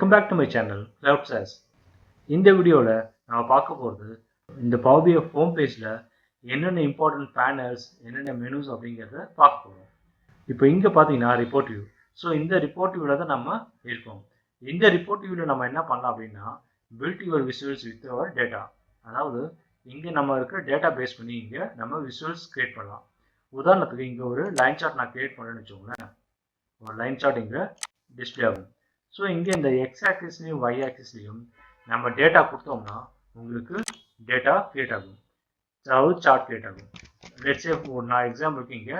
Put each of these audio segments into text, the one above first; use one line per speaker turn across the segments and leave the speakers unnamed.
Welcome back to my channel Love Sauce இந்த வீடியோவில் நம்ம பார்க்க போகிறது இந்த பவர்பிஎஃப் ஹோம் பேஜில் என்னென்ன இம்பார்ட்டன்ட் பேனல்ஸ் என்னென்ன மெனுஸ் அப்படிங்கிறத பார்க்க போகிறோம் இப்போ இங்கே பார்த்தீங்கன்னா ரிப்போர்ட் வியூ ஸோ இந்த ரிப்போர்ட் வியூவில் தான் நம்ம இருக்கோம். இந்த ரிப்போர்ட் வியூவில் நம்ம என்ன பண்ணலாம் அப்படின்னா build your visuals with our data அதாவது இங்கே நம்ம இருக்கிற டேட்டா பேஸ் பண்ணி இங்கே நம்ம விஷுவல்ஸ் கிரியேட் பண்ணலாம். உதாரணத்துக்கு இங்கே ஒரு லைன் சார்ட் நான் கிரியேட் பண்ணேன்னு வச்சுக்கோங்களேன். ஒரு லைன் சார்ட் இங்கே டிஸ்பிளே ஆகும். ஸோ இங்கே இந்த எக்ஸ் ஆக்சிஸ்லையும் ஒய் ஆக்சிஸ்லையும் நம்ம டேட்டா கொடுத்தோம்னா உங்களுக்கு டேட்டா கிரியேட் ஆகும். அதாவது சார்ட் கிரியேட் ஆகும். லெட்ஸே ஒரு நான் எக்ஸாம்பிளுக்கு இங்கே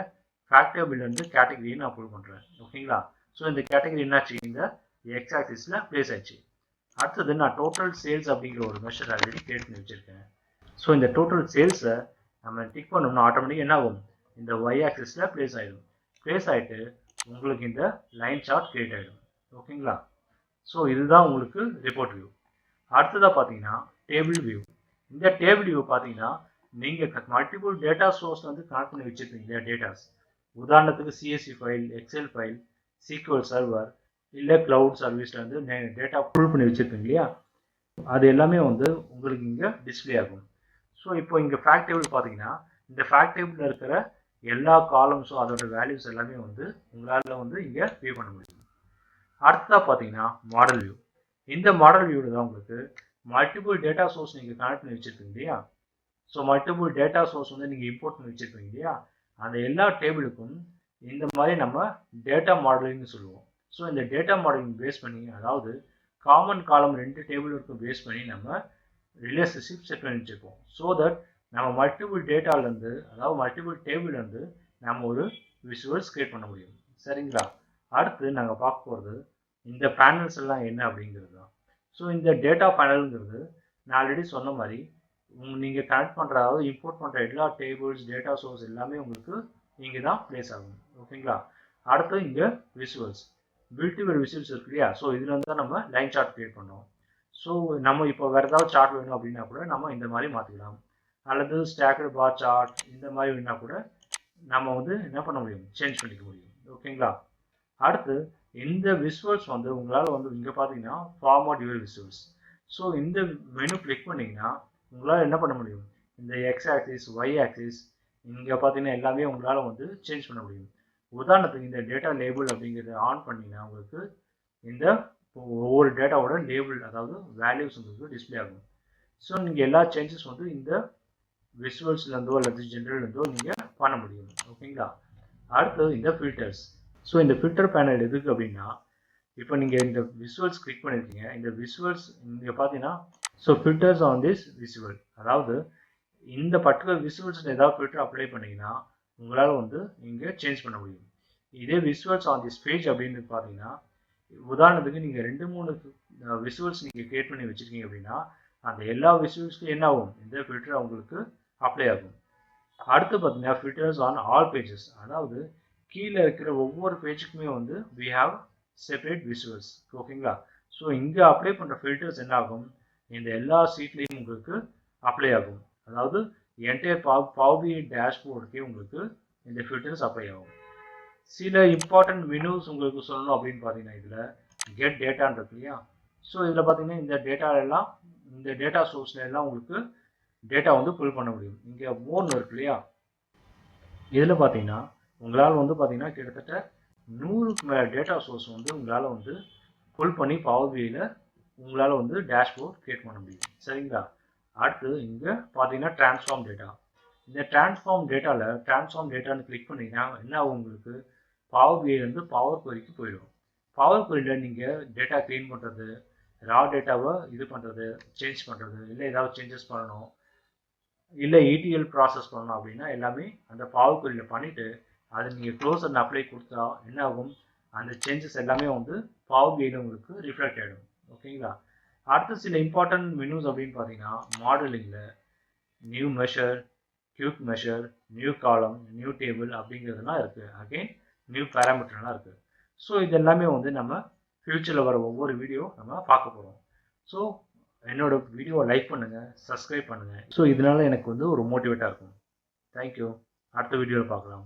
ஃபேக்டபிள்லேருந்து கேட்டகரி நான் புல் பண்ணுறேன் ஓகேங்களா ஸோ இந்த கேட்டகரி என்னாச்சு? இந்த எக்ஸ் ஆக்சிஸில் ப்ளேஸ் ஆச்சு. அடுத்தது நான் டோட்டல் சேல்ஸ் அப்படிங்கிற ஒரு மெஷர் ஆல்ரெடி கிரியேட் பண்ணி வச்சுருக்கேன். ஸோ இந்த டோட்டல் சேல்ஸை நம்ம டிக் பண்ணோம்னா ஆட்டோமேட்டிக்காக என்ன ஆகும்? இந்த ஒய் ஆக்சிஸில் ப்ளேஸ் ஆகிடும் ப்ளேஸ் ஆகிட்டு உங்களுக்கு இந்த லைன் சார்ட் கிரியேட் ஆகிடும் ஓகேங்களா? ஸோ இதுதான் உங்களுக்கு ரிப்போர்ட் வியூ அடுத்ததாக பார்த்தீங்கன்னா டேபிள் வியூ இந்த டேபிள் வியூ பார்த்தீங்கன்னா நீங்கள் மல்டிபிள் டேட்டா சோர்ஸ் வந்து கனெக்ட் பண்ணி வச்சுருப்பீங்க இல்லையா டேட்டாஸ் உதாரணத்துக்கு CSC file Excel file SQL server இல்லை க்ளவுட் சர்வீஸில் வந்து டேட்டா ஃபுல் பண்ணி வச்சுருப்பீங்க இல்லையா? அது எல்லாமே வந்து உங்களுக்கு இங்கே டிஸ்பிளே ஆகும். ஸோ இப்போ இங்கே ஃபேக்ட் டேபிள் பார்த்தீங்கன்னா இந்த ஃபேக்ட் டேபிளில் இருக்கிற எல்லா காலம்ஸும் அதோட வேல்யூஸ் எல்லாமே வந்து உங்களால் வந்து இங்கே வியூ பண்ண முடியும். அடுத்ததாக பார்த்தீங்கன்னா மாடல் வியூ இந்த மாடல் வியூவில் தான் உங்களுக்கு மல்டிபிள் டேட்டா சோர்ஸ் நீங்கள் கனெக்ட் பண்ணி வச்சுருப்பீங்க இல்லையா? ஸோ மல்டிபிள் டேட்டா சோர்ஸ் வந்து நீங்கள் இம்போர்ட் பண்ணி வச்சுருப்பீங்க இல்லையா? அந்த எல்லா டேபிளுக்கும் இந்த மாதிரி நம்ம டேட்டா மாடலிங்னு சொல்லுவோம். ஸோ இந்த டேட்டா மாடலிங் பேஸ் பண்ணி அதாவது காமன் காலம் ரெண்டு டேபிளுக்கும் பேஸ் பண்ணி நம்ம ரிலேஷன்ஷிப் செட் பண்ணி வச்சுருப்போம். ஸோ தட் நம்ம மல்டிபிள் டேட்டாலேருந்து அதாவது மல்டிபிள் டேபிள்லேருந்து நம்ம ஒரு விஷுவல்ஸ் கிரியேட் பண்ண முடியும். சரிங்களா? அடுத்து நாங்கள் பார்க்க போகிறது இந்த பேனல்ஸ் எல்லாம் என்ன அப்படிங்கிறது தான் ஸோ இந்த டேட்டா பேனலுங்கிறது நான் ஆல்ரெடி சொன்ன மாதிரி நீங்கள் கனெக்ட் பண்ணுற அதாவது இம்போர்ட் பண்ணுற எல்லா டேபிள்ஸ் டேட்டா சோர்ஸ் எல்லாமே உங்களுக்கு இங்கே தான் ப்ளேஸ் ஆகும் ஓகேங்களா அடுத்து இங்கே விஷுவல்ஸ் பில்டிவர் விஷுவல்ஸ் இருக்கு இல்லையா? ஸோ இதில் தான் நம்ம லைன் சார்ட் க்ரியேட் பண்ணோம் ஸோ நம்ம இப்போ வேறு ஏதாவது சார்ட் வேணும் அப்படின்னா கூட நம்ம இந்த மாதிரி மாற்றிக்கலாம் அல்லது ஸ்டாக்கர்டு பார் சார்ட் இந்த மாதிரி வேணுன்னா கூட நம்ம வந்து என்ன பண்ண முடியும்? சேஞ்ச் பண்ணிக்க முடியும். ஓகேங்களா அடுத்து இந்த விஷுவல்ஸ் வந்து உங்களால் வந்து இங்கே பார்த்தீங்கன்னா ஃபார்மட் யுவர் விஷுவல்ஸ் ஸோ இந்த மெனு கிளிக் பண்ணிங்கன்னா உங்களால் என்ன பண்ண முடியும்? இந்த எக்ஸ் ஆக்சிஸ் ஒய் ஆக்சிஸ் இங்கே பார்த்தீங்கன்னா எல்லாமே உங்களால் வந்து சேஞ்ச் பண்ண முடியும். உதாரணத்துக்கு இந்த டேட்டா லேபிள் அப்படிங்கிறத ஆன் பண்ணிங்கன்னா உங்களுக்கு இந்த ஒவ்வொரு டேட்டாவோட லேபிள் அதாவது வேல்யூஸ் உங்களுக்கு டிஸ்பிளே ஆகும். ஸோ நீங்கள் எல்லா சேஞ்சஸ் வந்து இந்த விஷுவல்ஸ்லேருந்தோ அல்லது ஜென்ரல்லேருந்தோ நீங்கள் பண்ண முடியும். ஓகேங்களா அடுத்தது இந்த ஃபில்டர்ஸ் ஸோ இந்த ஃபில்டர் பேனல் எதுக்கு அப்படின்னா இப்போ நீங்கள் இந்த விஷுவல்ஸ் கிளிக் பண்ணியிருக்கீங்க இந்த விஷுவல்ஸ் இங்கே பார்த்தீங்கன்னா so filters on this visual அதாவது இந்த பர்டிகுலர் விஷுவல்ஸில் ஏதாவது ஃபில்டர் அப்ளை பண்ணிங்கன்னா உங்களால் வந்து இங்கே சேஞ்ச் பண்ண முடியும். இதே விஷுவல்ஸ் ஆன் திஸ் பேஜ் அப்படின்னு பார்த்தீங்கன்னா உதாரணத்துக்கு நீங்கள் ரெண்டு மூணு விஷுவல்ஸ் நீங்கள் கிரியேட் பண்ணி வச்சுருக்கீங்க அப்படின்னா அந்த எல்லா விசுவல்ஸ்க்கும் என்ன ஆகும்? இந்த ஃபில்டர் உங்களுக்கு அப்ளை ஆகும். அடுத்து பார்த்தீங்கன்னா ஃபில்டர்ஸ் ஆன் ஆல் பேஜஸ் அதாவது கீழே இருக்கிற ஒவ்வொரு பேஜுக்குமே வந்து வி ஹாவ் செப்பரேட் விசுவல்ஸ் ஓகேங்களா ஸோ இங்கே அப்ளை பண்ணுற ஃபில்டர்ஸ் என்ன ஆகும் இந்த எல்லா சீட்லேயும் உங்களுக்கு அப்ளை ஆகும். அதாவது என்டையர் பாவ் பாவி டேஷ்போர்டுக்கே உங்களுக்கு இந்த ஃபில்டர்ஸ் அப்ளை ஆகும். சில இம்பார்ட்டன்ட் மெனுஸ் உங்களுக்கு சொல்லணும் அப்படின்னு பார்த்தீங்கன்னா இதில் கெட் டேட்டான் இருக்கு இல்லையா? ஸோ இதில் பார்த்தீங்கன்னா இந்த டேட்டா எல்லாம் இந்த டேட்டா சோர்ஸ்ல எல்லாம் உங்களுக்கு டேட்டா வந்து புல் பண்ண முடியும். இங்கே மோன் இருக்கு இல்லையா? இதில் பார்த்தீங்கன்னா உங்களால் வந்து பார்த்தீங்கன்னா கிட்டத்தட்ட நூறுக்கு மேலே டேட்டா சோர்ஸ் வந்து உங்களால் வந்து புல் பண்ணி பவர் உங்களால் வந்து டேஷ்போர்ட் கிரியேட் பண்ண முடியும். சரிங்களா? அடுத்து இங்கே பார்த்தீங்கன்னா ட்ரான்ஸ்ஃபார்ம் டேட்டா இந்த ட்ரான்ஸ்ஃபார்ம் டேட்டாவில் ட்ரான்ஸ்ஃபார்ம் டேட்டான்னு கிளிக் பண்ணிங்கன்னா என்ன ஆகும் உங்களுக்கு? பவர் பிஐலேருந்து பவர் குவரிக்கு போயிடும். பவர் குவரியில் நீங்கள் டேட்டா க்ளீன் பண்ணுறது ரா டேட்டாவை இது பண்ணுறது சேஞ்ச் பண்ணுறது இல்லை ஏதாவது சேஞ்சஸ் பண்ணணும் இல்லை இடிஎல் ப்ராசஸ் பண்ணணும் அப்படின்னா எல்லாமே அந்த பவர் குவரியில் பண்ணிவிட்டு அதை நீங்கள் க்ளோஸ் அண்ட் அப்ளை கொடுத்தா என்ன ஆகும் அந்த சேஞ்சஸ் எல்லாமே வந்து பவர் பிஐயில் உங்களுக்கு ரிஃப்ளெக்ட் ஆகிடும் ஓகேங்களா? அடுத்து சில இம்பார்ட்டன்ட் மெனூஸ் அப்படின்னு பார்த்தீங்கன்னா மாடலிங்கில் new measure cube measure new column new table அப்படிங்கிறதுலாம் இருக்குது அகெயின் நியூ பேராமீட்டர்லாம் இருக்குது ஸோ இது எல்லாமே வந்து நம்ம ஃப்யூச்சரில் வர ஒவ்வொரு வீடியோ நம்ம பார்க்க போகிறோம் ஸோ என்னோட வீடியோவை லைக் பண்ணுங்கள் சப்ஸ்கிரைப் பண்ணுங்கள் ஸோ இதனால எனக்கு வந்து ஒரு மோட்டிவேட்டாக இருக்கும். தேங்க்யூ அடுத்த வீடியோவில் பார்க்கலாம்.